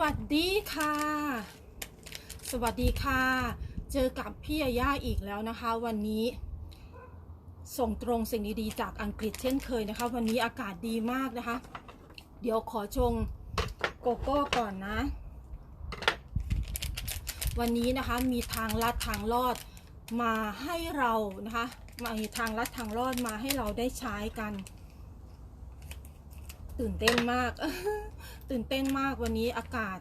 วัสดีค่ะ สวัสดีค่ะ เจอกับพี่ยาย่าอีกแล้วนะคะ วันนี้ ส่งตรงสิ่งดีๆจากอังกฤษเช่นเคยนะคะ วันนี้อากาศดีมากนะคะ เดี๋ยวขอชงโกโก้ก่อนนะ วันนี้นะคะมีทางลัดทางลอดมาให้เรานะคะมีทางลัดทางลอดมาให้เราได้ใช้กัน ตื่นเต้นมาก ตื่นเต้นมากวันนี้อากาศ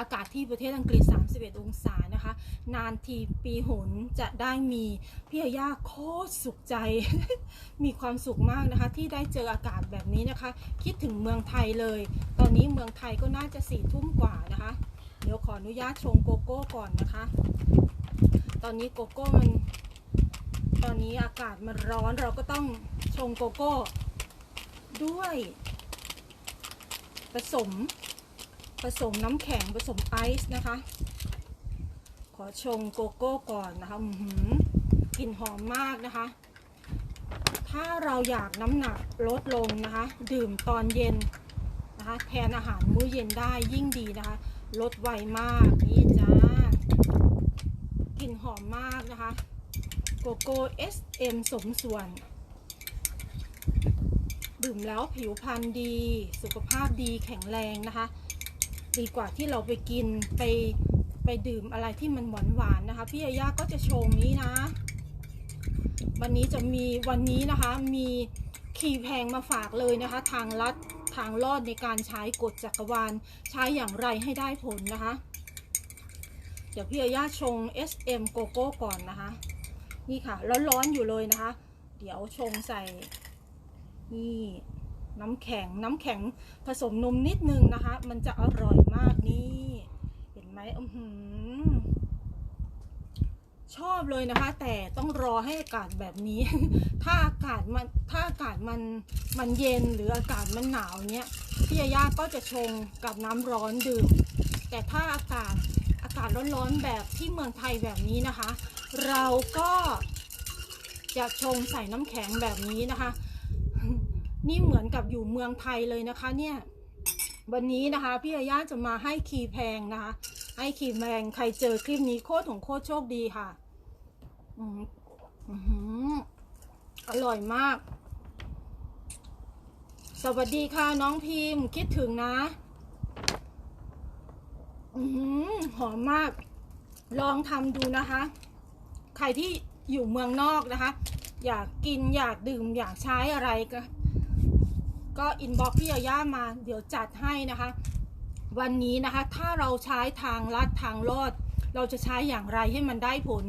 อากาศที่ประเทศอังกฤษ 31 องศานะคะ นานทีปีหนจะได้มีพี่ยาย่าโคตรสุขใจ มีความสุขมากนะคะ ที่ได้เจออากาศแบบนี้นะคะ คิดถึงเมืองไทยเลย ตอนนี้เมืองไทยก็น่าจะสี่ทุ่มกว่านะคะ เดี๋ยวขออนุญาตชงโกโก้ก่อนนะคะ ตอนนี้โกโก้มัน ตอนนี้อากาศมันร้อนเราก็ต้องชงโกโก้ด้วย ผสม ผสมน้ำแข็งผสมไอซ์นะคะ ขอชงโกโก้ก่อนนะคะหือกลิ่นหอมมากนะคะ ถ้าเราอยากน้ำหนักลดลงนะคะ ดื่มตอนเย็นนะคะแทนอาหารมื้อเย็นได้ยิ่งดีนะคะ ลดไวมากนี่จ้ากลิ่นหอมมากนะคะโกโก้ SM สมส่วน ดื่มแล้วผิวพรรณดี สุขภาพดีแข็งแรงนะคะ ดีกว่าที่เราไปกินไปไปดื่มอะไรที่มันหวานหวานๆนะคะ พี่ยาย่าก็จะชงนี้นะ วันนี้จะมีวันนี้นะคะมีคีย์แพงมาฝากเลยนะคะ ทางลัดทางลอดในการใช้กฎจักรวาลใช้อย่างไรให้ได้ผลนะคะ เดี๋ยวพี่ยาย่าชง SM โกโก้ก่อนนะคะ นี่ค่ะร้อนๆอยู่เลยนะคะ เดี๋ยวชงใส่ นี่น้ำแข็งน้ำแข็งผสมนมนิดนึงนะคะ มันจะอร่อยมากนี่ เห็นไหมอือหือชอบเลยนะคะ แต่ต้องรอให้อากาศแบบนี้ ถ้าอากาศมันถ้าอากาศมันมันเย็นหรืออากาศมันหนาวเนี้ยพี่ยาย่าก็จะชงกับน้ำร้อนดื่ม แต่ถ้าอากาศอากาศร้อนๆแบบที่เมืองไทยแบบนี้นะคะ เราก็จะชงใส่น้ำแข็งแบบนี้นะคะ นี่เหมือนกับอยู่เมืองไทยเลยนะคะเนี่ยวันนี้นะคะ พี่ยาย่าจะมาให้คีแพงนะคะ ให้คีแพงใครเจอคลิปนี้โคตรของโคตรโชคดีค่ะอืมอื้อหืออร่อยมาก สวัสดีค่ะน้องพิมพ์คิดถึงนะอือหือหอมมาก ลองทำดูนะคะ ใครที่อยู่เมืองนอกนะคะ อยากกินอยากดื่มอยากใช้อะไร ก็อินบ็อกพี่ยาย่ามาเดี๋ยวจัดให้นะคะ วันนี้นะคะ ถ้าเราใช้ทางลัดทางลอด เราจะใช้อย่างไรให้มันได้ผล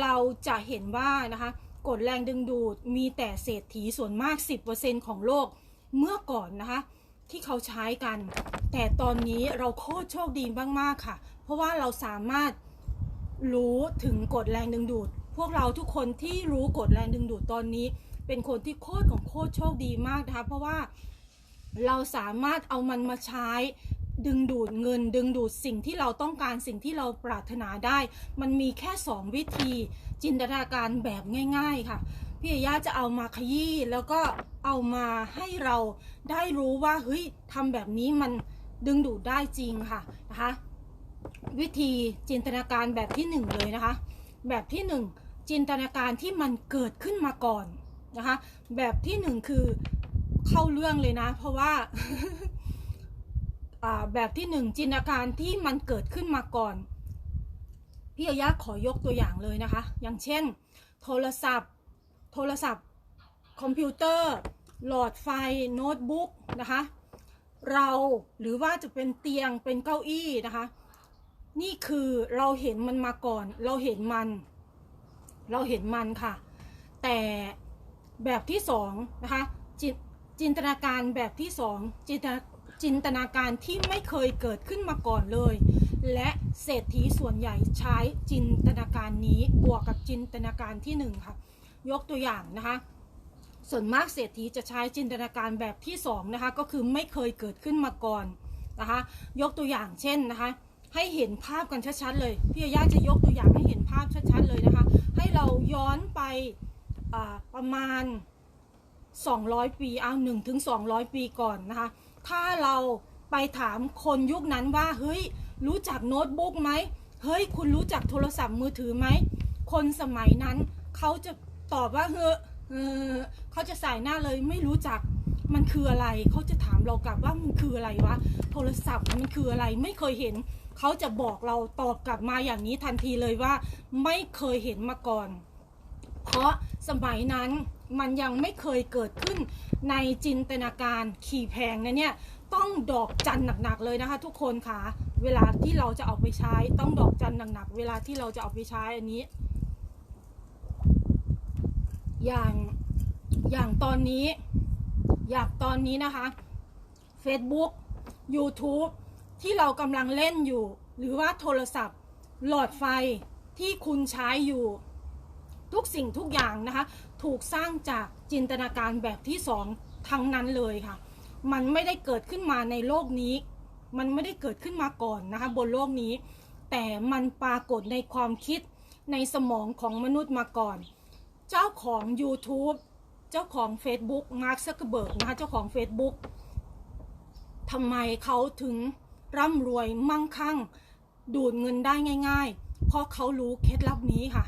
เราจะเห็นว่านะคะกฎแรงดึงดูดมีแต่เศรษฐีส่วนมาก 10%ของโลกเมื่อก่อนนะคะ ที่เขาใช้กัน แต่ตอนนี้เราโคตรโชคดีมากๆค่ะ เพราะว่าเราสามารถรู้ถึงกฎแรงดึงดูด พวกเราทุกคนที่รู้กฎแรงดึงดูดตอนนี้ เป็นคนที่โคตรของโคตรโชคดีมากนะคะ เพราะว่าเราสามารถเอามันมาใช้ดึงดูดเงิน ดึงดูดสิ่งที่เราต้องการสิ่งที่เราปรารถนาได้ มันมีแค่ 2 วิธีจินตนาการแบบง่าย ๆค่ะ พี่ย่าจะเอามาขยี้แล้วก็เอามาให้เราได้รู้ว่าเฮ้ยทำแบบนี้มันดึงดูดได้จริงค่ะนะคะวิธีจินตนาการแบบที่หนึ่งเลยนะคะ แบบที่หนึ่งจินตนาการที่มันเกิดขึ้นมาก่อน นะคะ แบบที่หนึ่งคือเข้าเรื่องเลยนะ เพราะว่าแบบที่หนึ่งจินตนาการที่มันเกิดขึ้นมาก่อน พี่อายาขอยกตัวอย่างเลยนะคะ อย่างเช่น โทรศัพท์ โทรศัพท์ คอมพิวเตอร์ หลอดไฟ โน้ตบุ๊กนะคะ เราหรือว่าจะเป็นเตียงเป็นเก้าอี้นะคะ นี่คือเราเห็นมันมาก่อน เราเห็นมัน เราเห็นมันค่ะ แต่ แบบที่สองนะคะจินจินตนาการแบบที่สองจินตนาจินตนาการที่ไม่เคยเกิดขึ้นมาก่อนเลย และเศรษฐีส่วนใหญ่ใช้จินตนาการนี้บวกกับจินตนาการที่หนึ่งค่ะ ยกตัวอย่างนะคะ ส่วนมากเศรษฐีจะใช้จินตนาการแบบที่สองนะคะก็คือไม่เคยเกิดขึ้นมาก่อนนะคะยกตัวอย่างเช่นนะคะ ให้เห็นภาพกันชัดๆเลยพี่ย่าจะยกตัวอย่างให้เห็นภาพชัดๆเลยนะคะ ให้เราย้อนไป ประมาณ 200 ปีเอา1ถึง200ปีก่อนนะคะ ถ้าเราไปถามคนยุคนั้นว่า เฮ้ย รู้จักโน้ตบุ๊กไหมเฮ้ย คุณรู้จักโทรศัพท์มือถือไหม คนสมัยนั้นเขาจะตอบว่าเฮ้อเขาจะใส่หน้าเลยไม่รู้จักมันคืออะไร เขาจะถามเรากลับว่ามันคืออะไรวะ โทรศัพท์มันคืออะไร ไม่เคยเห็น เขาจะบอกเราตอบกลับมาอย่างนี้ทันทีเลยว่า ไม่เคยเห็นมาก่อน เพราะสมัยนั้นมันยังไม่เคยเกิดขึ้นในจินตนาการขี่แพงนะเนี่ยต้องดอกจันหนักๆเลยนะคะ ทุกคนค่ะ เวลาที่เราจะเอาไปใช้ต้องดอกจันหนักๆเวลาที่เราจะเอาไปใช้อันนี้ อย่างอย่างตอนนี้ อยากตอนนี้นะคะ Facebook YouTube ที่เรากำลังเล่นอยู่ หรือว่าโทรศัพท์ หลอดไฟที่คุณใช้อยู่ ทุกสิ่งทุกอย่างนะคะ ถูกสร้างจากจินตนาการแบบที่สองทั้งนั้นเลยค่ะ มันไม่ได้เกิดขึ้นมาในโลกนี้ มันไม่ได้เกิดขึ้นมาก่อนนะคะ บนโลกนี้ แต่มันปรากฏในความคิดในสมองของมนุษย์มาก่อน เจ้าของ YouTube เจ้าของ Facebook มาร์คซักเกอร์เบิร์กนะคะ เจ้าของ Facebook ทำไมเขาถึงร่ำรวยมั่งคั่ง ดูดเงินได้ง่าย ๆ เพราะเขารู้เคล็ดลับนี้ค่ะ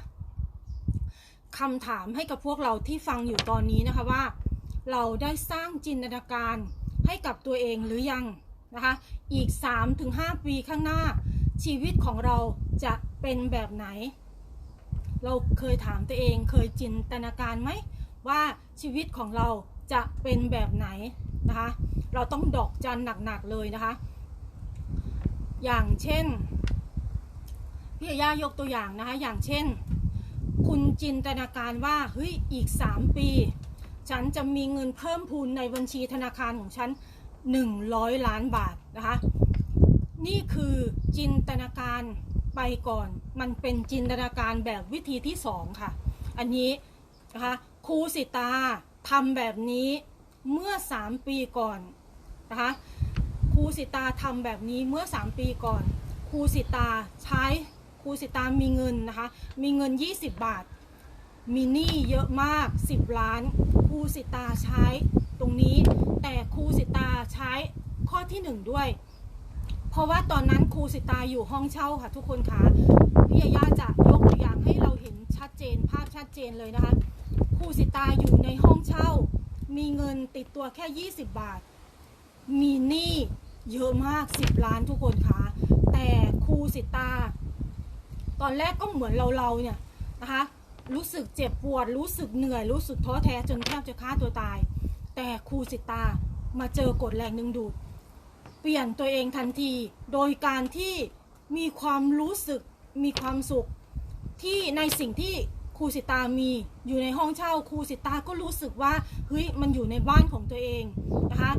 คำถามให้กับพวกเราที่ฟังอยู่ตอนนี้นะคะว่า เราได้สร้างจินตนาการให้กับตัวเองหรือยังนะคะอีก 3-5 ปีข้างหน้า ชีวิตของเราจะเป็นแบบไหน เราเคยถามตัวเองเคยจินตนาการไหมว่าชีวิตของเราจะเป็นแบบไหนนะคะเราต้องดอกจันหนักๆเลยนะคะ อย่างเช่นพี่ย่ายกตัวอย่างนะคะอย่างเช่น คุณจินตนาการว่าเฮ้ยอีก 3 ปี ฉันจะมีเงินเพิ่มพูนในบัญชีธนาคารของฉัน 100 ล้านบาทนะคะนี่คือจินตนาการไปก่อน มันเป็นจินตนาการแบบวิธีที่2ค่ะ อันนี้นะคะครูสิตาทำแบบนี้เมื่อ 3 ปีก่อนนะคะครูสิตาทำแบบนี้เมื่อ 3 ปีก่อนครูสิตาใช้ ครูสิตามีเงินนะคะ มีเงิน 20 บาท มีหนี้เยอะมาก 10 ล้าน ครูสิตาใช้ตรงนี้ แต่ครูสิตาใช้ข้อที่ 1 ด้วย เพราะว่าตอนนั้นครูสิตาอยู่ห้องเช่าค่ะทุกคนคะพี่ยาย่าจะยกตัวอย่างให้เราเห็นชัดเจนภาพชัดเจนเลยนะคะครูสิตาอยู่ในห้องเช่า มีเงินติดตัวแค่ 20 บาท มีหนี้เยอะมาก 10 ล้านทุกคนคะแต่ครูสิตา ตอนแรกก็เหมือนเราเราเนี่ยนะคะ รู้สึกเจ็บปวด รู้สึกเหนื่อย รู้สึกท้อแท้จนแทบจะฆ่าตัวตาย แต่ครูสิตามาเจอกฎแรงดึงดูด เปลี่ยนตัวเองทันที โดยการที่มีความรู้สึกมีความสุข ที่ในสิ่งที่ครูสิตามีอยู่ในห้องเช่าครูสิตาก็รู้สึกว่าเฮ้ยมันอยู่ในบ้านของตัวเองนะคะ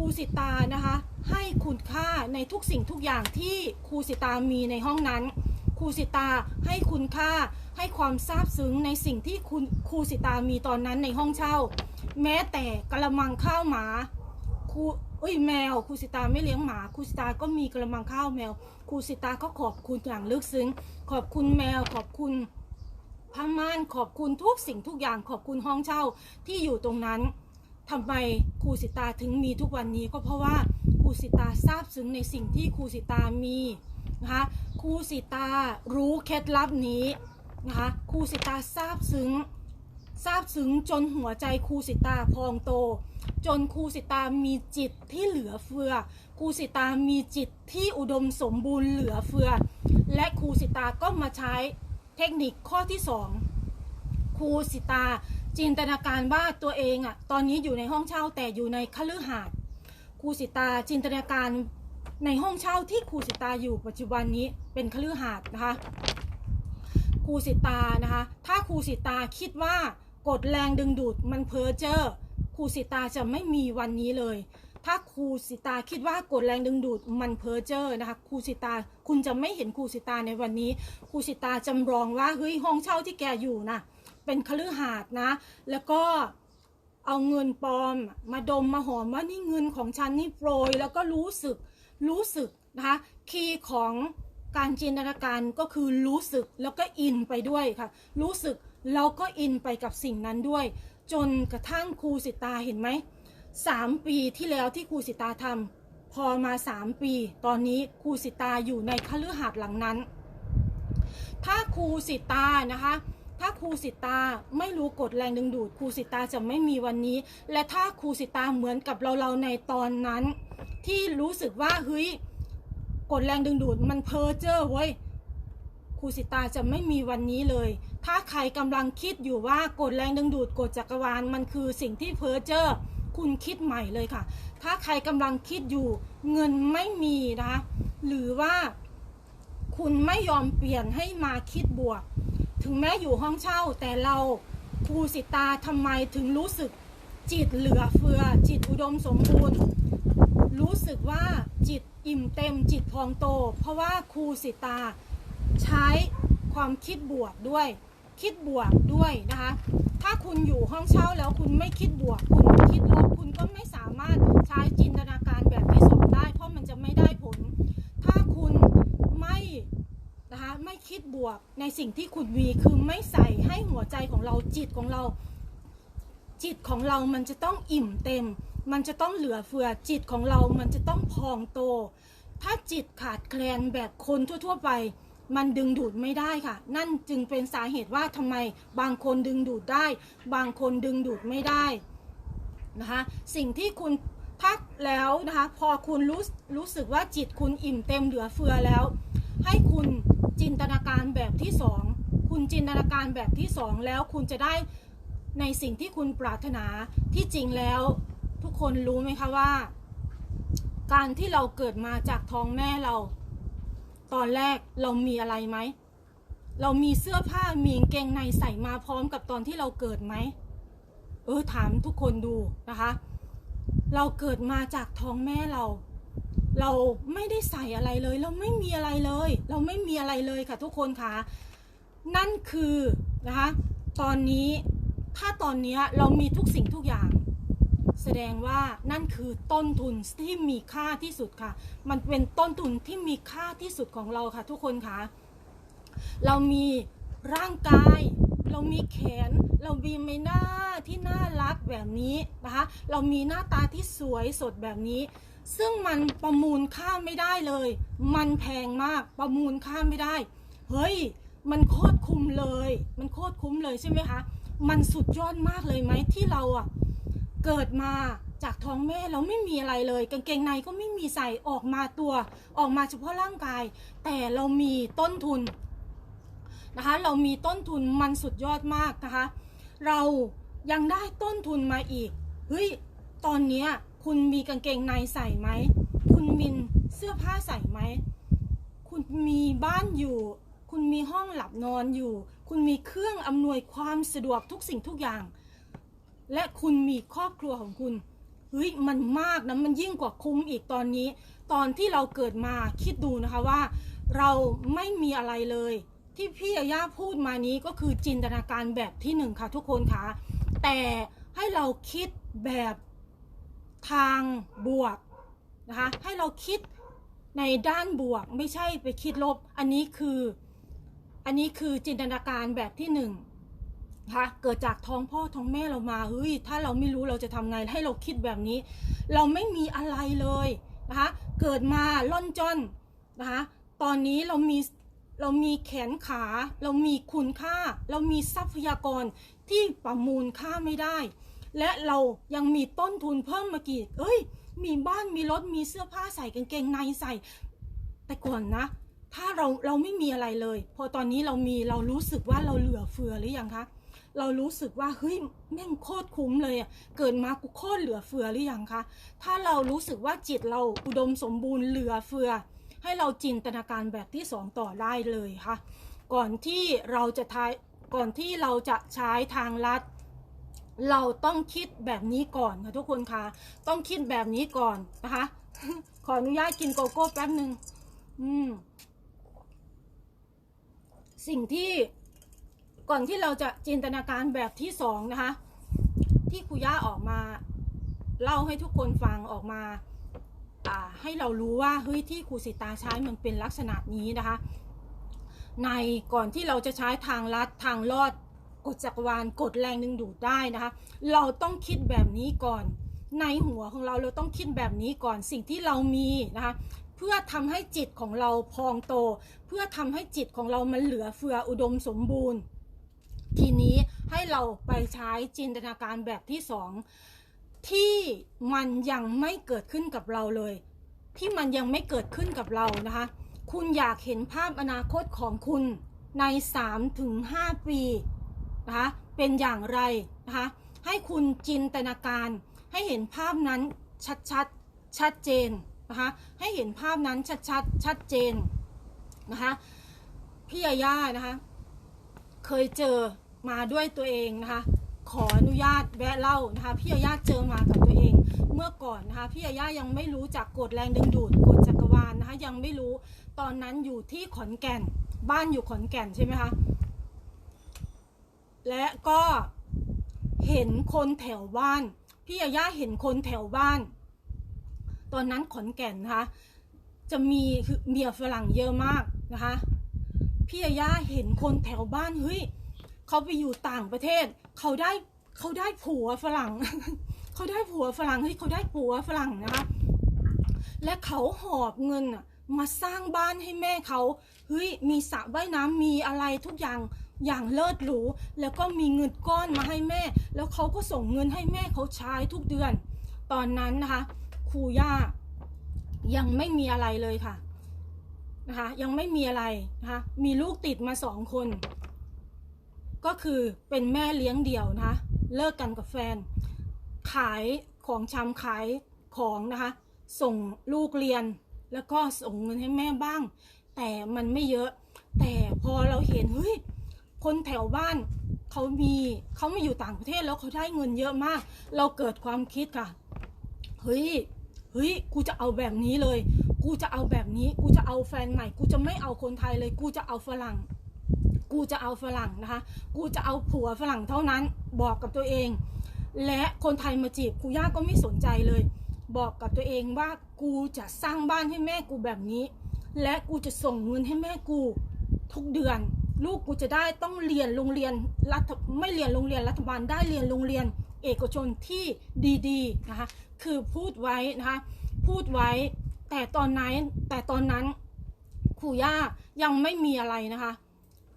รูสิตานะคะ ให้คุณค่าในทุกสิ่งทุกอย่างที่ครูสิตามีในห้องนั้นครูสิตาให้คุณค่าให้ความซาบซึ้งในสิ่งที่คุณครูสิตามีตอนนั้นในห้องเช่า แม้แต่กระมังข้าวหมาครูเอ้ยแมวครูสิตาไม่เลี้ยงหมาครูสิตาก็มีกระมังข้าวแมวครูสิตาก็ขอบคุณอย่างลึกซึ้ง ขอบคุณแมวขอบคุณผ้าม่านขอบคุณทุกสิ่งทุกอย่างขอบคุณห้องเช่าที่อยู่ตรงนั้น ทำไมครูสิตาถึงมีทุกวันนี้ก็เพราะว่าครูสิตาซาบซึ้งในสิ่งที่ครูสิตามีนะคะครูสิตารู้เคล็ดลับนี้นะคะครูสิตาซาบซึ้งซาบซึ้งจนหัวใจครูสิตาพองโต จนครูสิตามีจิตที่เหลือเฟือครูสิตามีจิตที่อุดมสมบูรณ์เหลือเฟือ และครูสิตาก็มาใช้เทคนิคข้อที่สองครูสิตา จินตนาการว่าตัวเองอะตอนนี้อยู่ในห้องเช่าแต่อยู่ในคฤหาสน์ครูสิตาจินตนาการในห้องเช่าที่ครูสิตาอยู่ปัจจุบันนี้เป็นคฤหาสน์นะคะครูสิตานะคะ ถ้าครูสิตาคิดว่ากดแรงดึงดูดมันเพ้อเจ้อครูสิตาจะไม่มีวันนี้เลย ถ้าครูสิตาคิดว่ากดแรงดึงดูดมันเพ้อเจ้อนะคะครูสิตาคุณจะไม่เห็นครูสิตาในวันนี้ครูสิตาจำลองว่าเฮ้ยห้องเช่าที่แกอยู่นะ เป็นคฤหาสน์นะ แล้วก็เอาเงินปลอมมาดมมาหอมว่านี่เงินของฉันนี่โปรยแล้วก็รู้สึกรู้สึกนะคะคีย์ของการจินตนาการก็คือรู้สึกแล้วก็อินไปด้วยค่ะ รู้สึกแล้วก็อินไปกับสิ่งนั้นด้วย จนกระทั่งครูสิตาเห็นไหมสามปีที่แล้วที่ครูสิตาทำพอมาสามปี ตอนนี้ครูสิตาอยู่ในคฤหาสน์หลังนั้น ถ้าครูสิตานะคะ ถ้าครูสิตาไม่รู้กฎแรงดึงดูดครูสิตาจะไม่มีวันนี้ และถ้าครูสิตาเหมือนกับเราเราๆในตอนนั้น ที่รู้สึกว่าเฮ้ยกฎแรงดึงดูดมันเพอเจอร์เว้ยครูสิตาจะไม่มีวันนี้เลย ถ้าใครกำลังคิดอยู่ว่ากฎแรงดึงดูดกฎจักรวาลมันคือสิ่งที่เพอเจอร์คุณคิดใหม่เลยค่ะ ถ้าใครกำลังคิดอยู่เงินไม่มีนะคะหรือว่าคุณไม่ยอมเปลี่ยนให้มาคิดบวก ถึงแม้อยู่ห้องเช่า แต่เราครูสิตาทำไมถึงรู้สึกจิตเหลือเฟือ จิตอุดมสมบูรณ์ รู้สึกว่าจิตอิ่มเต็มจิตพองโต เพราะว่าครูสิตาใช้ความคิดบวกด้วย คิดบวกด้วยนะคะ ถ้าคุณอยู่ห้องเช่าแล้วคุณไม่คิดบวก คุณคิดลบคุณก็ไม่สามารถใช้จินตนาการแบบที่สองได้ เพราะมันจะไม่ได้ผล นะคะ ไม่คิดบวกในสิ่งที่คุณมีคือไม่ใส่ให้หัวใจของเราจิตของเรา จิตของเรามันจะต้องอิ่มเต็ม มันจะต้องเหลือเฟือจิตของเรา มันจะต้องพองโต ถ้าจิตขาดแคลนแบบคนทั่ว ๆ ไป มันดึงดูดไม่ได้ค่ะ นั่นจึงเป็นสาเหตุว่าทำไมบางคนดึงดูดได้ บางคนดึงดูดไม่ได้นะคะสิ่งที่คุณพักแล้วนะคะพอคุณรู้รู้สึกว่าจิตคุณอิ่มเต็มเหลือเฟือแล้ว ให้คุณ จินตนาการแบบที่สองคุณจินตนาการแบบที่สองแล้วคุณจะได้ในสิ่งที่คุณปรารถนาที่จริงแล้วทุกคนรู้ไหมคะว่า การที่เราเกิดมาจากท้องแม่เรา ตอนแรกเรามีอะไรไหม เรามีเสื้อผ้ามีกางเกงในใส่มาพร้อมกับตอนที่เราเกิดไหมเออถามทุกคนดูนะคะ เราเกิดมาจากท้องแม่เรา เราไม่ได้ใส่อะไรเลย เราไม่มีอะไรเลย เราไม่มีอะไรเลยค่ะทุกคนค่ะ นั่นคือนะคะตอนนี้ถ้าตอนนี้เรามีทุกสิ่งทุกอย่าง แสดงว่านั่นคือต้นทุนที่มีค่าที่สุดค่ะ มันเป็นต้นทุนที่มีค่าที่สุดของเราค่ะ ทุกคนค่ะเรามีร่างกาย เรามีแขน เรามีใบหน้าที่น่ารักแบบนี้นะคะ เรามีหน้าตาที่สวยสดแบบนี้ ซึ่งมันประมูลค่าไม่ได้เลย มันแพงมากประมูลค่าไม่ได้ เฮ้ย มันโคตรคุ้มเลย มันโคตรคุ้มเลยใช่ไหมคะ มันสุดยอดมากเลยไหมที่เราอะ เกิดมาจากท้องแม่เราไม่มีอะไรเลย กางเกงในก็ไม่มีใส่ออกมาตัว ออกมาเฉพาะร่างกาย แต่เรามีต้นทุนนะคะ เรามีต้นทุนมันสุดยอดมากนะคะ เรายังได้ต้นทุนมาอีก เฮ้ย ตอนเนี้ย คุณมีกางเกงในใส่ไหม คุณมีเสื้อผ้าใส่ไหม คุณมีบ้านอยู่ คุณมีห้องหลับนอนอยู่ คุณมีเครื่องอำนวยความสะดวกทุกสิ่งทุกอย่าง และคุณมีครอบครัวของคุณ เฮ้ย มันมากนะ มันยิ่งกว่าคุ้มอีกตอนนี้ ตอนที่เราเกิดมาคิดดูนะคะว่า เราไม่มีอะไรเลย ที่พี่ยาย่าพูดมานี้ก็คือจินตนาการแบบที่หนึ่งค่ะทุกคนค่ะ แต่ให้เราคิดแบบ ทางบวกนะคะให้เราคิดในด้านบวกไม่ใช่ไปคิดลบ อันนี้คือ อันนี้คือจินตนาการแบบที่หนึ่งนะคะเกิดจากท้องพ่อท้องแม่เรามาเฮ้ยถ้าเราไม่รู้เราจะทำไงให้เราคิดแบบนี้ เราไม่มีอะไรเลยนะคะเกิดมาล่อนจอนนะคะตอนนี้เรามีเรามีแขนขา เรามีคุณค่า เรามีทรัพยากรที่ประมูลค่าไม่ได้ และเรายังมีต้นทุนเพิ่มมากี่เอ้ย มีบ้านมีรถมีเสื้อผ้าใส่กางเกงในใส่ แต่ก่อนนะ ถ้าเราเราไม่มีอะไรเลย พอตอนนี้เรามีเรารู้สึกว่าเราเหลือเฟือหรือยังคะเรารู้สึกว่าเฮ้ยแม่งโคตรคุ้มเลยอะเกิดมากูโคตรเหลือเฟือหรือยังคะถ้าเรารู้สึกว่าจิตเราอุดมสมบูรณ์เหลือเฟือ ให้เราจินตนาการแบบที่สองต่อได้เลยค่ะ ก่อนที่เราจะทายก่อนที่เราจะใช้ทางลัด เราต้องคิดแบบนี้ก่อนค่ะทุกคนคะต้องคิดแบบนี้ก่อนนะคะ ขออนุญาตกินโกโก้แป๊บหนึ่งอืม สิ่งที่ก่อนที่เราจะจินตนาการแบบที่สองนะคะ ที่ครูย่าออกมา เล่าให้ทุกคนฟังออกมาอ่าให้เรารู้ว่าเฮ้ยที่ครูสิตาใช้มันเป็นลักษณะนี้นะคะ ในก่อนที่เราจะใช้ทางลัดทางลอด กฎจักรวาลกฎแรงดึงดูดได้นะคะ เราต้องคิดแบบนี้ก่อน ในหัวของเราเราต้องคิดแบบนี้ก่อนสิ่งที่เรามีนะคะเพื่อทำให้จิตของเราพองโต เพื่อทำให้จิตของเรามันเหลือเฟืออุดมสมบูรณ์ ทีนี้ให้เราไปใช้จินตนาการแบบที่สองที่มันยังไม่เกิดขึ้นกับเราเลย ที่มันยังไม่เกิดขึ้นกับเรานะคะ คุณอยากเห็นภาพอนาคตของคุณใน 3-5 ปี นะคะเป็นอย่างไรนะคะให้คุณจินตนาการ ให้เห็นภาพนั้นชัดๆชัดเจนนะคะให้เห็นภาพนั้นชัดๆชัดเจนนะคะพี่ยาย่านะคะเคยเจอมาด้วยตัวเองนะคะขออนุญาตแวะเล่านะคะพี่ยาย่าเจอมากับตัวเอง เมื่อก่อนนะคะพี่ยาย่ายังไม่รู้จักกฎแรงดึงดูดกฎจักรวาลนะคะยังไม่รู้ตอนนั้นอยู่ที่ขอนแก่น บ้านอยู่ขอนแก่นใช่ไหมคะ และก็เห็นคนแถวบ้าน พี่ยาย่าเห็นคนแถวบ้าน ตอนนั้นขอนแก่นนะคะจะมีคือเมียฝรั่งเยอะมากนะคะพี่ยาย่าเห็นคนแถวบ้านเฮ้ยเขาไปอยู่ต่างประเทศ เขาได้เขาได้ผัวฝรั่ง เขาได้ผัวฝรั่งเฮ้ยเขาได้ผัวฝรั่งนะคะและเขาหอบเงินมาสร้างบ้านให้แม่เขาเฮ้ยมีสระว่ายน้ำมีอะไรทุกอย่าง อย่างเลิศหรู แล้วก็มีเงินก้อนมาให้แม่ แล้วเขาก็ส่งเงินให้แม่เขาใช้ทุกเดือน ตอนนั้นนะคะครูย่ายังไม่มีอะไรเลยค่ะนะคะยังไม่มีอะไรนะคะมีลูกติดมาสองคน ก็คือเป็นแม่เลี้ยงเดี่ยวนะคะเลิกกันกับแฟน ขายของชำขายของนะคะส่งลูกเรียนแล้วก็ส่งเงินให้แม่บ้าง แต่มันไม่เยอะ แต่พอเราเห็นเฮ้ย คนแถวบ้านเขามีเขามาอยู่ต่างประเทศแล้วเขาได้เงินเยอะมาก เราเกิดความคิดค่ะ เฮ้ย เฮ้ย กูจะเอาแบบนี้เลย กูจะเอาแบบนี้ กูจะเอาแฟนใหม่ กูจะไม่เอาคนไทยเลย กูจะเอาฝรั่ง กูจะเอาฝรั่งนะคะ กูจะเอาผัวฝรั่งเท่านั้น บอกกับตัวเอง และคนไทยมาจีบกูย่าก็ไม่สนใจเลย บอกกับตัวเองว่ากูจะสร้างบ้านให้แม่กูแบบนี้ และกูจะส่งเงินให้แม่กูทุกเดือน ลูกกูจะได้ต้องเรียนโรงเรียนรัฐไม่เรียนโรงเรียนรัฐบาลได้เรียนโรงเรียนเอกชนที่ดีๆนะคะคือพูดไว้นะคะพูดไว้แต่ตอนนั้นแต่ตอนนั้นครูย่ายังไม่มีอะไรนะคะ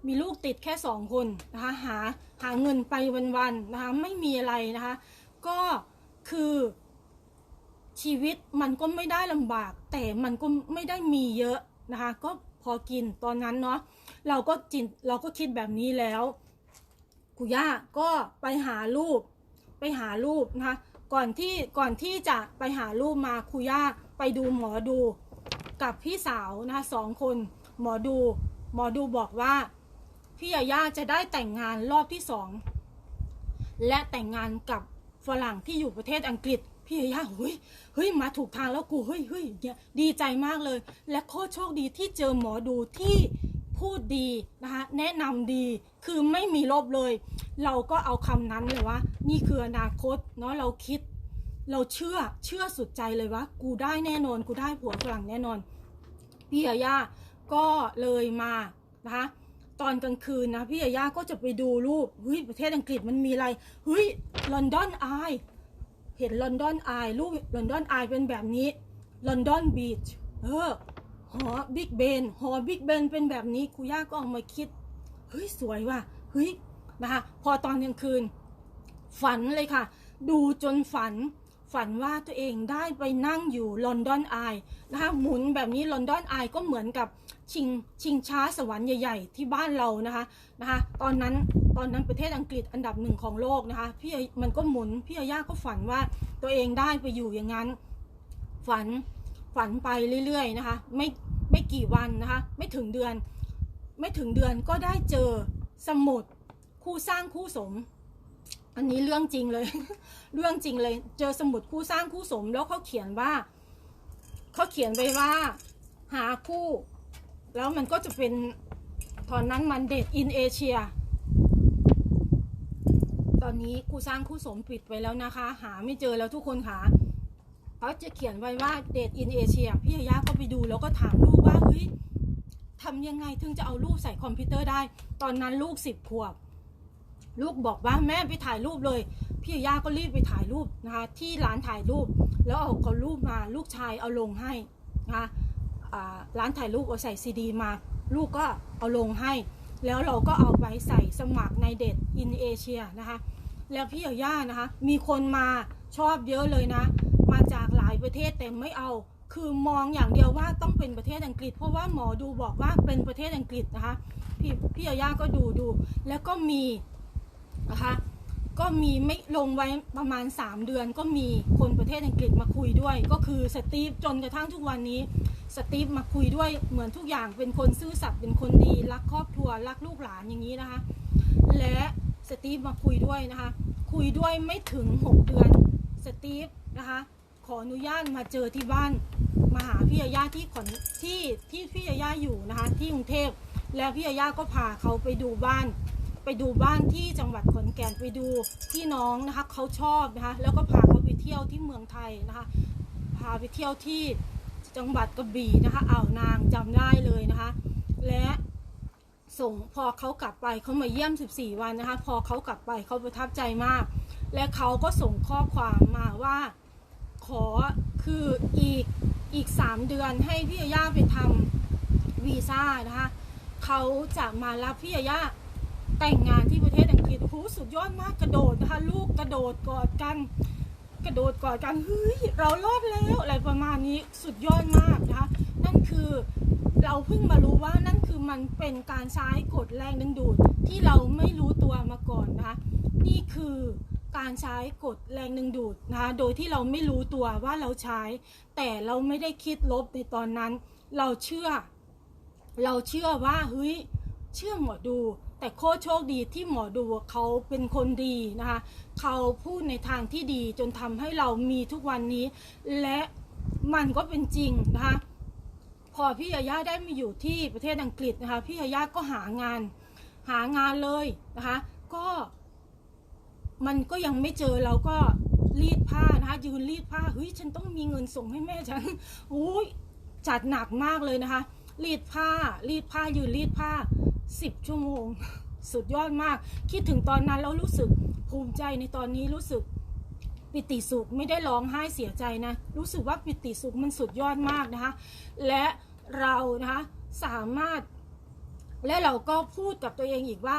มีลูกติดแค่สองคนนะคะหาหาเงินไปวันๆนะคะไม่มีอะไรนะคะ ก็คือชีวิตมันก็ไม่ได้ลำบาก แต่มันก็ไม่ได้มีเยอะนะคะ ก็พอกินตอนนั้นเนาะ เราก็จินเราก็คิดแบบนี้แล้วคุย่าก็ไปหารูป ไปหารูปนะคะก่อนที่ก่อนที่จะไปหารูปมาคุย่าไปดูหมอดูกับพี่สาวนะคะสองคนหมอดู หมอดูบอกว่าพี่ยาย่าจะได้แต่งงานรอบที่สองและแต่งงานกับฝรั่งที่อยู่ประเทศอังกฤษพี่ยาย่าเฮ้ยเฮ้ยมาถูกทางแล้วกูเฮ้ยเฮ้ยเนี่ยดีใจมากเลย และโคตรโชคดีที่เจอหมอดูที่ พูดดีนะคะ แนะนำดีคือไม่มีลบเลย เราก็เอาคำนั้นเลยว่า นี่คืออนาคตเนาะเราคิด เราเชื่อเชื่อสุดใจเลยว่า กูได้แน่นอน กูได้ผัวฝรั่งแน่นอน พี่ยาย่าก็เลยมานะคะตอนกลางคืนนะพี่ยาย่าก็จะไปดูรูปเฮ้ยประเทศอังกฤษมันมีอะไรเฮ้ยลอนดอนอายเห็นลอนดอนอายรูปลอนดอนอายเป็นแบบนี้ลอนดอนบีชเออ หอบิ๊กเบนหอบิ๊กเบนเป็นแบบนี้ครูย่าก็เอามาคิดเฮ้ยสวยว่ะเฮ้ยนะคะพอตอนกลางคืน ฝันเลยค่ะ ดูจนฝัน ฝันว่าตัวเองได้ไปนั่งอยู่ลอนดอนไอนะคะหมุนแบบนี้ลอนดอนไอก็เหมือนกับชิงชิงช้าสวรรค์ใหญ่ๆ ที่บ้านเรานะคะนะคะตอนนั้นตอนนั้นประเทศอังกฤษอันดับหนึ่งของโลกนะคะพี่มันก็หมุนพี่ย่าก็ฝันว่าตัวเองได้ไปอยู่อย่างนั้น ฝัน ฝันไปเรื่อยๆนะคะ ไม่ไม่กี่วันนะคะ ไม่ถึงเดือน ไม่ถึงเดือนก็ได้เจอสมุดคู่สร้างคู่สม อันนี้เรื่องจริงเลย เรื่องจริงเลย เจอสมุดคู่สร้างคู่สม แล้วเขาเขียนว่าเขาเขียนไว้ว่าหาคู่ แล้วมันก็จะเป็นตอนนั้นมันเดทอินเอเชียตอนนี้คู่สร้างคู่สมปิดไปแล้วนะคะ หาไม่เจอแล้วทุกคนค่ะ เขาจะเขียนไว้ว่าเดทอินเอเชียพี่ยาก็ไปดูแล้วก็ถามลูกว่าเฮ้ยทำยังไงถึงจะเอาลูกใส่คอมพิวเตอร์ได้ ตอนนั้นลูกสิบขวบ ลูกบอกว่าแม่ไปถ่ายรูปเลย พี่ย่าก็รีบไปถ่ายรูปนะคะที่ร้านถ่ายรูป แล้วเอาเอารูปมาลูกชายเอาลงให้นะคะร้านถ่ายรูปเอาใส่ซีดีมา ลูกก็เอาลงให้ แล้วเราก็เอาไปใส่สมัครในเด็ดอินเอเชียนะคะ แล้วพี่ย่านะคะ มีคนมาชอบเยอะเลยนะ มาจากหลายประเทศแต่ไม่เอา คือมองอย่างเดียวว่าต้องเป็นประเทศอังกฤษ เพราะว่าหมอดูบอกว่าเป็นประเทศอังกฤษนะคะ พี่พี่ย่าก็ดูดู แล้วก็มีนะคะก็มีไม่ลงไว้ประมาณ 3 เดือน ก็มีคนประเทศอังกฤษมาคุยด้วย ก็คือสตีฟจนกระทั่งทุกวันนี้สตีฟมาคุยด้วยเหมือนทุกอย่างเป็นคนซื่อสัตย์เป็นคนดี รักครอบครัว รักลูกหลานอย่างนี้นะคะ และสตีฟมาคุยด้วยนะคะ คุยด้วยไม่ถึง 6 เดือนสตีฟนะคะ ขออนุญาตมาเจอที่บ้านมาหาพี่ยาย่าที่ขอนที่ที่พี่ยาย่าอยู่นะคะที่กรุงเทพแล้วพี่ยาย่าก็พาเขาไปดูบ้าน ไปดูบ้านที่จังหวัดขอนแก่นไปดูพี่น้องนะคะเขาชอบนะคะแล้วก็พาเขาไปเที่ยวที่เมืองไทยนะคะพาไปเที่ยวที่จังหวัดกระบี่นะคะอ่าวนางจำได้เลยนะคะ และส่งพอเขากลับไปเขามาเยี่ยม 14 วันนะคะ พอเขากลับไปเขาประทับใจมาก และเขาก็ส่งข้อความมาว่า ขอคืออีกอีก 3 เดือนให้พี่ยาย่าไปทำวีซ่านะคะเขาจะมารับพี่ยาย่าแต่งงานที่ประเทศอังกฤษโอ้โหสุดยอดมากกระโดดนะคะลูกกระโดดกอดกัน กระโดดกอดกันเฮ้ยเรารอดแล้วอะไรประมาณนี้สุดยอดมากนะคะนั่นคือเราเพิ่งมารู้ว่านั่นคือมันเป็นการใช้กฎแรงดึงดูดที่เราไม่รู้ตัวมาก่อนนะคะนี่คือ การใช้กฎแรงดึงดูดนะคะโดยที่เราไม่รู้ตัวว่าเราใช้ แต่เราไม่ได้คิดลบในตอนนั้น เราเชื่อ เราเชื่อว่าเฮ้ยเชื่อหมอดู แต่โคตรโชคดีที่หมอดูเขาเป็นคนดีนะคะเขาพูดในทางที่ดีจนทำให้เรามีทุกวันนี้ และมันก็เป็นจริงนะคะพอพี่ยาย่าได้มาอยู่ที่ประเทศอังกฤษนะคะพี่ยาย่าก็หางาน หางานเลยนะคะ ก็ มันก็ยังไม่เจอเราก็รีดผ้านะคะยืนรีดผ้าเฮ้ยฉันต้องมีเงินส่งให้แม่ฉันอุ้ยจัดหนักมากเลยนะคะ รีดผ้ารีดผ้ายืนรีดผ้าสิบชั่วโมง สุดยอดมาก คิดถึงตอนนั้นแล้วรู้สึกภูมิใจในตอนนี้รู้สึกปิติสุขไม่ได้ร้องไห้เสียใจนะ รู้สึกว่าปิติสุขมันสุดยอดมากนะคะ และเรานะคะสามารถ และเราก็พูดกับตัวเองอีกว่า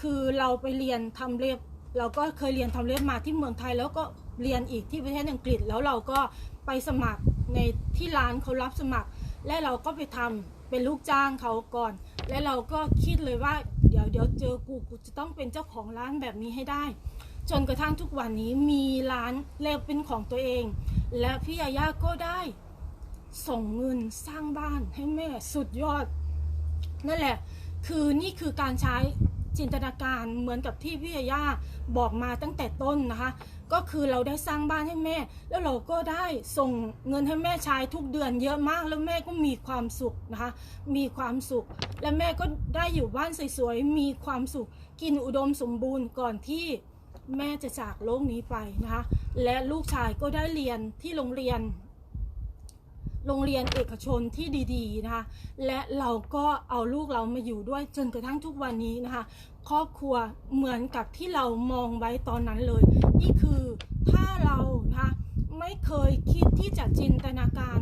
คือเราไปเรียนทำเล็บ เราก็เคยเรียนทำเล็บมาที่เมืองไทย แล้วก็เรียนอีกที่ประเทศอังกฤษ แล้วเราก็ไปสมัครในที่ร้านเขารับสมัคร และเราก็ไปทำเป็นลูกจ้างเขาก่อน และเราก็คิดเลยว่าเดี๋ยวเดี๋ยวเจอกูกูจะต้องเป็นเจ้าของร้านแบบนี้ให้ได้ จนกระทั่งทุกวันนี้มีร้านเล็บเป็นของตัวเอง และพี่ยาย่าก็ได้ส่งเงินสร้างบ้านให้แม่สุดยอด นั่นแหละ คือนี่คือการใช้ จินตนาการเหมือนกับที่พี่ยาย่าบอกมาตั้งแต่ต้นนะคะ ก็คือเราได้สร้างบ้านให้แม่ แล้วเราก็ได้ส่งเงินให้แม่ใช้ทุกเดือนเยอะมากแล้วแม่ก็มีความสุขนะคะ มีความสุข และแม่ก็ได้อยู่บ้านสวยๆมีความสุข กินอุดมสมบูรณ์ก่อนที่แม่จะจากโลกนี้ไปนะคะ และลูกชายก็ได้เรียนที่โรงเรียน โรงเรียนเอกชนที่ดีๆนะคะ และเราก็เอาลูกเรามาอยู่ด้วยจนกระทั่งทุกวันนี้นะคะ ครอบครัวเหมือนกับที่เรามองไว้ตอนนั้นเลย นี่คือถ้าเรานะคะไม่เคยคิดที่จะจินตนาการ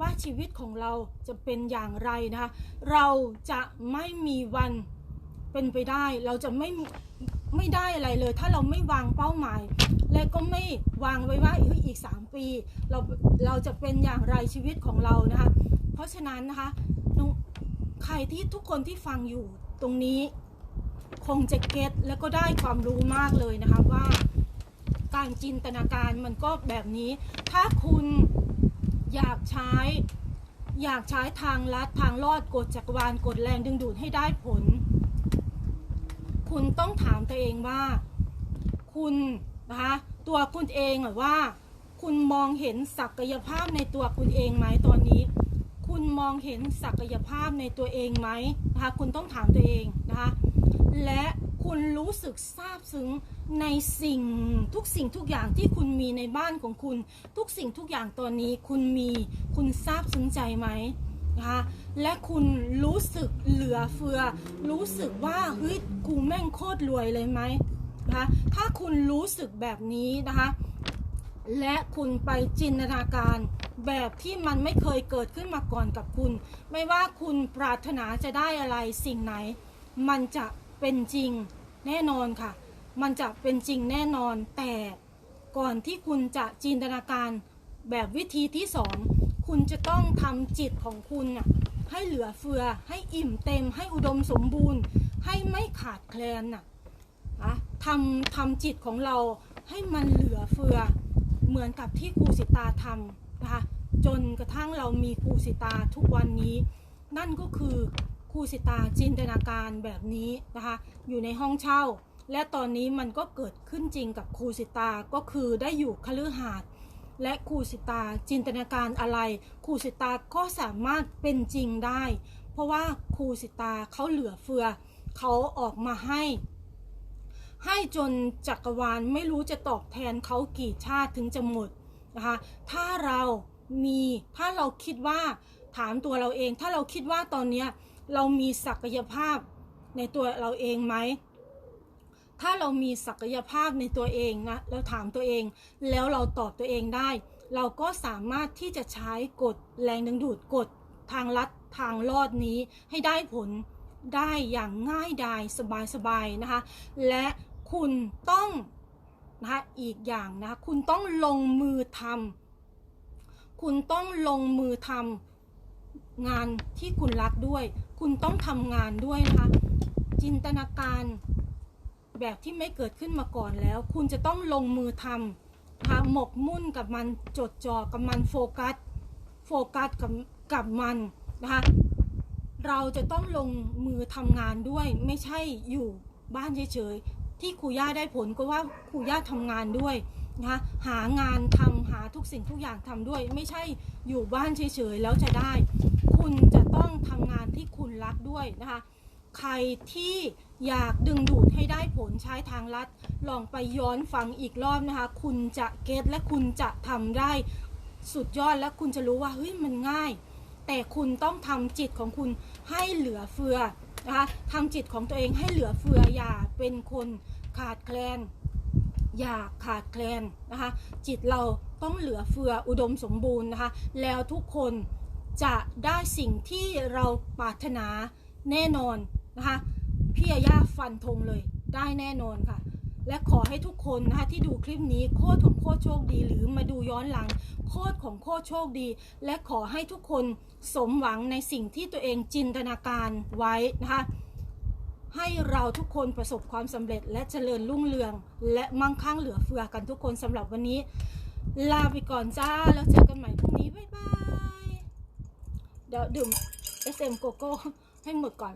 ว่าชีวิตของเราจะเป็นอย่างไรนะคะ เราจะไม่มีวันเป็นไปได้ เราจะไม่ ไม่ได้อะไรเลย ถ้าเราไม่วางเป้าหมาย และก็ไม่วางไว้ว่าเฮ้ยอีก 3 ปี เราเราจะเป็นอย่างไรชีวิตของเรานะคะ เพราะฉะนั้นนะคะใครที่ทุกคนที่ฟังอยู่ตรงนี้ คงจะเก็ตแล้วก็ได้ความรู้มากเลยนะคะว่าการจินตนาการมันก็แบบนี้ ถ้าคุณอยากใช้ อยากใช้ทางลัดทางลอดกฎจักรวาลกฎแรงดึงดูดให้ได้ผล คุณต้องถามตัวเองว่า คุณนะคะตัวคุณเองหรือว่า คุณมองเห็นศักยภาพในตัวคุณเองไหมตอนนี้ คุณมองเห็นศักยภาพในตัวเองไหมนะคะคุณต้องถามตัวเองนะคะและคุณรู้สึกซาบซึ้งในสิ่งทุกสิ่งทุกอย่างที่คุณมีในบ้านของคุณ ทุกสิ่งทุกอย่างตอนนี้คุณมีคุณซาบซึ้งใจไหม นะคะและคุณรู้สึกเหลือเฟือ รู้สึกว่าเฮ้ยกูแม่งโคตรรวยเลยไหมนะคะถ้าคุณรู้สึกแบบนี้นะคะและคุณไปจินตนาการแบบที่มันไม่เคยเกิดขึ้นมาก่อนกับคุณ ไม่ว่าคุณปรารถนาจะได้อะไรสิ่งไหน มันจะเป็นจริงแน่นอนค่ะ มันจะเป็นจริงแน่นอนแต่ก่อนที่คุณจะจินตนาการแบบวิธีที่สอง คุณจะต้องทำจิตของคุณน่ะให้เหลือเฟือ ให้อิ่มเต็ม ให้อุดมสมบูรณ์ ให้ไม่ขาดแคลนน่ะนะทำทำจิตของเราให้มันเหลือเฟือ เหมือนกับที่ครูสิตาทำนะคะจนกระทั่งเรามีครูสิตาทุกวันนี้ นั่นก็คือครูสิตาจินตนาการแบบนี้นะคะอยู่ในห้องเช่า และตอนนี้มันก็เกิดขึ้นจริงกับครูสิตาก็คือได้อยู่คฤหาสน์ และครูสิตาจินตนาการอะไรครูสิตาก็สามารถเป็นจริงได้ เพราะว่าครูสิตาเขาเหลือเฟือเขาออกมาให้ ให้จนจักรวาลไม่รู้จะตอบแทนเขากี่ชาติถึงจะหมดนะคะถ้าเรามีถ้าเราคิดว่าถามตัวเราเอง ถ้าเราคิดว่าตอนนี้เรามีศักยภาพในตัวเราเองไหม ถ้าเรามีศักยภาพในตัวเองนะเราถามตัวเอง แล้วเราตอบตัวเองได้ เราก็สามารถที่จะใช้กฎแรงดึงดูดกฎทางลัดทางลอดนี้ให้ได้ผลได้อย่างง่ายดายสบายๆนะคะ และคุณต้องนะคะอีกอย่างนะคะคุณต้องลงมือทำคุณต้องลงมือทำงานที่คุณรักด้วย คุณต้องทำงานด้วยนะคะจินตนาการ แบบที่ไม่เกิดขึ้นมาก่อนแล้ว คุณจะต้องลงมือทำนะคะหมกมุ่นกับมันจดจ่อกับมันโฟกัสโฟกัสกับกับมันนะคะเราจะต้องลงมือทำงานด้วย ไม่ใช่อยู่บ้านเฉยๆที่ครูย่าได้ผลก็ว่าครูย่าทำงานด้วยนะคะหางานทำหาทุกสิ่งทุกอย่างทำด้วย ไม่ใช่อยู่บ้านเฉยๆแล้วจะได้ คุณจะต้องทำงานที่คุณรักด้วยนะคะ ใครที่อยากดึงดูดให้ได้ผลใช้ทางลัด ลองไปย้อนฟังอีกรอบนะคะ คุณจะเก็ตและคุณจะทำได้สุดยอดและคุณจะรู้ว่าเฮ้ยมันง่าย แต่คุณต้องทำจิตของคุณให้เหลือเฟือนะคะทำจิตของตัวเองให้เหลือเฟืออย่าเป็นคนขาดแคลน อย่าขาดแคลนนะคะ จิตเราต้องเหลือเฟืออุดมสมบูรณ์นะคะ แล้วทุกคนจะได้สิ่งที่เราปรารถนาแน่นอน นะคะพี่ยาย่าฟันธงเลยได้แน่นอนค่ะ และขอให้ทุกคนนะคะที่ดูคลิปนี้โคตรของโคตรโชคดี หรือมาดูย้อนหลัง โคตรของโคตรโชคดี และขอให้ทุกคนสมหวังในสิ่งที่ตัวเองจินตนาการไว้นะคะให้เราทุกคนประสบความสำเร็จและเจริญรุ่งเรือง และมั่งคั่งเหลือเฟือกันทุกคนสำหรับวันนี้ ลาไปก่อนจ้า แล้วเจอกันใหม่พรุ่งนี้ บ๊ายบาย เดี๋ยวดื่ม SM โกโก้ให้หมดก่อน